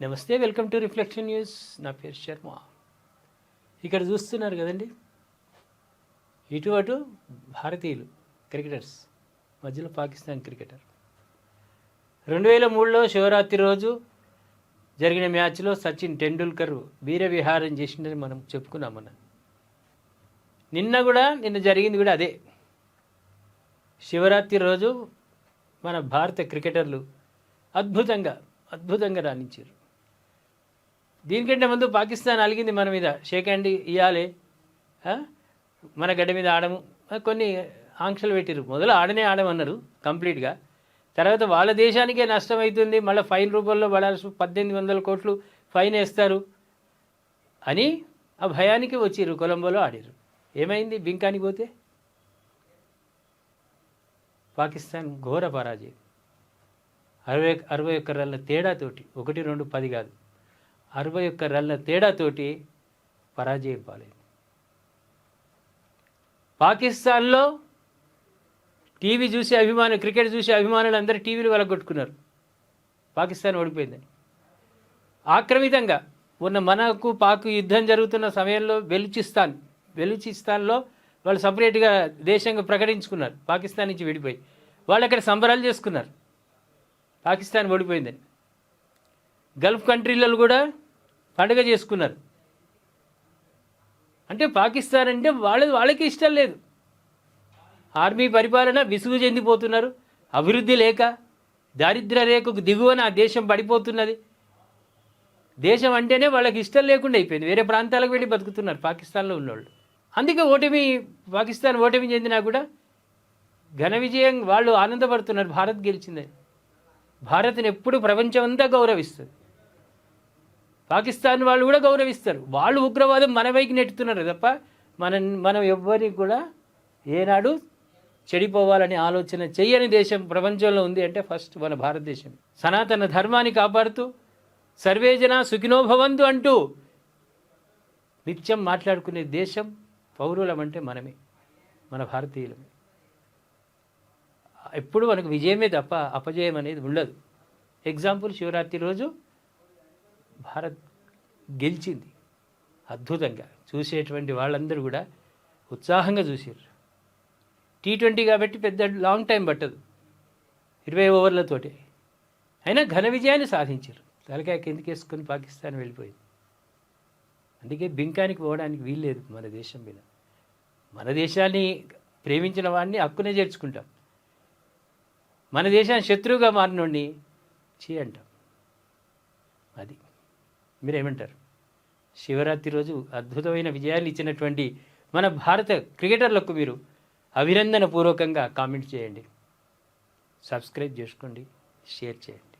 నమస్తే welcome to reflection news నా పేరు శర్మ. ఇక్కడ చూస్తున్నారు కదండి? ఇటు అటు భారతీయులు క్రికెటర్స్ మధ్యలో పాకిస్తాన్ క్రికెటర్. రెండు వేల మూడులో శివరాత్రి రోజు జరిగిన మ్యాచ్లో సచిన్ టెండూల్కర్ వీరవిహారం చేసిందని మనం చెప్పుకున్నాం మొన్న నిన్న కూడా నిన్న జరిగింది కూడా అదే. శివరాత్రి రోజు మన భారత క్రికెటర్లు అద్భుతంగా అద్భుతంగా రాణించారు. దీనికంటే ముందు పాకిస్తాన్ అలిగింది మన మీద. షేక్ హ్యాండ్ ఇవ్వాలి మన గడ్డ మీద ఆడము. కొన్ని ఆంక్షలు పెట్టారు మొదలు ఆడనే ఆడమన్నారు కంప్లీట్గా. తర్వాత వాళ్ళ దేశానికే నష్టం అవుతుంది మళ్ళీ ఫైన్ రూపంలో పడాల్సి పద్దెనిమిది వందల కోట్లు ఫైన్ వేస్తారు అని ఆ భయానికి వచ్చిర్రు. కొలంబోలో ఆడారు ఏమైంది? బింకానికి పోతే? పాకిస్తాన్ ఘోర పరాజయం. అరవై అరవై ఒక్క రన్ల తేడాతోటి. ఒకటి రెండు పది కాదు. అరవై ఒక్క రన్ల తేడాతోటి పరాజయం పాలైంది పాకిస్తాన్లో టీవీ చూసే అభిమానులు క్రికెట్ చూసే అభిమానులు అందరూ టీవీలు వెళ్ళగొట్టుకున్నారు పాకిస్తాన్ ఓడిపోయిందని ఆక్రమితంగా ఉన్న మనకు పాకు యుద్ధం జరుగుతున్న సమయంలో బెలుచిస్తాన్ బెలుచిస్తాన్లో వాళ్ళు సపరేట్గా దేశంగా ప్రకటించుకున్నారు. పాకిస్తాన్ నుంచి విడిపోయి వాళ్ళు అక్కడ సంబరాలు చేసుకున్నారు. పాకిస్తాన్ ఓడిపోయిందని. గల్ఫ్ కంట్రీలలో కూడా పండుగ చేసుకున్నారు. అంటే పాకిస్తాన్ అంటే వాళ్ళ వాళ్ళకి ఇష్టం లేదు. ఆర్మీ పరిపాలన విసుగు చెందిపోతున్నారు. అభివృద్ధి లేక దారిద్ర రేఖకు దిగువన ఆ దేశం పడిపోతున్నది. దేశం అంటేనే వాళ్ళకి ఇష్టం లేకుండా అయిపోయింది. వేరే ప్రాంతాలకు వెళ్ళి బతుకుతున్నారు పాకిస్తాన్లో ఉన్నవాళ్ళు అందుకే ఓటమి పాకిస్తాన్ ఓటమి చెందినా కూడా ఘన విజయం వాళ్ళు ఆనందపడుతున్నారు. భారత్ గెలిచిందని. భారత్ని ఎప్పుడు ప్రపంచం అంతా గౌరవిస్తుంది. పాకిస్తాన్ వాళ్ళు కూడా గౌరవిస్తారు. వాళ్ళు ఉగ్రవాదం మన వైపు నెట్టుతున్నారు తప్ప మన మనం ఎవ్వరికి కూడా ఏనాడు చెడిపోవాలని ఆలోచన చెయ్యని దేశం ప్రపంచంలో ఉంది అంటే ఫస్ట్ మన భారతదేశం. సనాతన ధర్మాన్ని కాపాడుతూ సర్వేజన సుఖినోభవంతు అంటూ నిత్యం మాట్లాడుకునే దేశం పౌరులం అంటే మనమే మన భారతీయులమే ఎప్పుడు మనకు విజయమే తప్ప అపజయం అనేది ఉండదు. ఎగ్జాంపుల్ శివరాత్రి రోజు భారత్ గెలిచింది. అద్భుతంగా చూసేటువంటి వాళ్ళందరూ కూడా ఉత్సాహంగా చూసారు టీ ట్వంటీ కాబట్టి పెద్ద లాంగ్ టైం పట్టదు. ఇరవై ఓవర్లతోటి. అయినా ఘన విజయాన్ని సాధించారు తలకాయ కిందకేసుకొని పాకిస్తాన్ వెళ్ళిపోయింది. అందుకే బింకానికి పోవడానికి వీల్లేదు మన దేశం మీద. మన దేశాన్ని ప్రేమించిన వాడిని హక్కునే చేర్చుకుంటాం. మన దేశాన్ని శత్రువుగా మారినోడిని చీ అంటాం. అది. మీరేమంటారు? శివరాత్రి రోజు అద్భుతమైన విజయాలు ఇచ్చినటువంటి మన భారత క్రికెటర్లకు మీరు అభినందన పూర్వకంగా కామెంట్ చేయండి. సబ్స్క్రైబ్ చేసుకోండి. షేర్ చేయండి.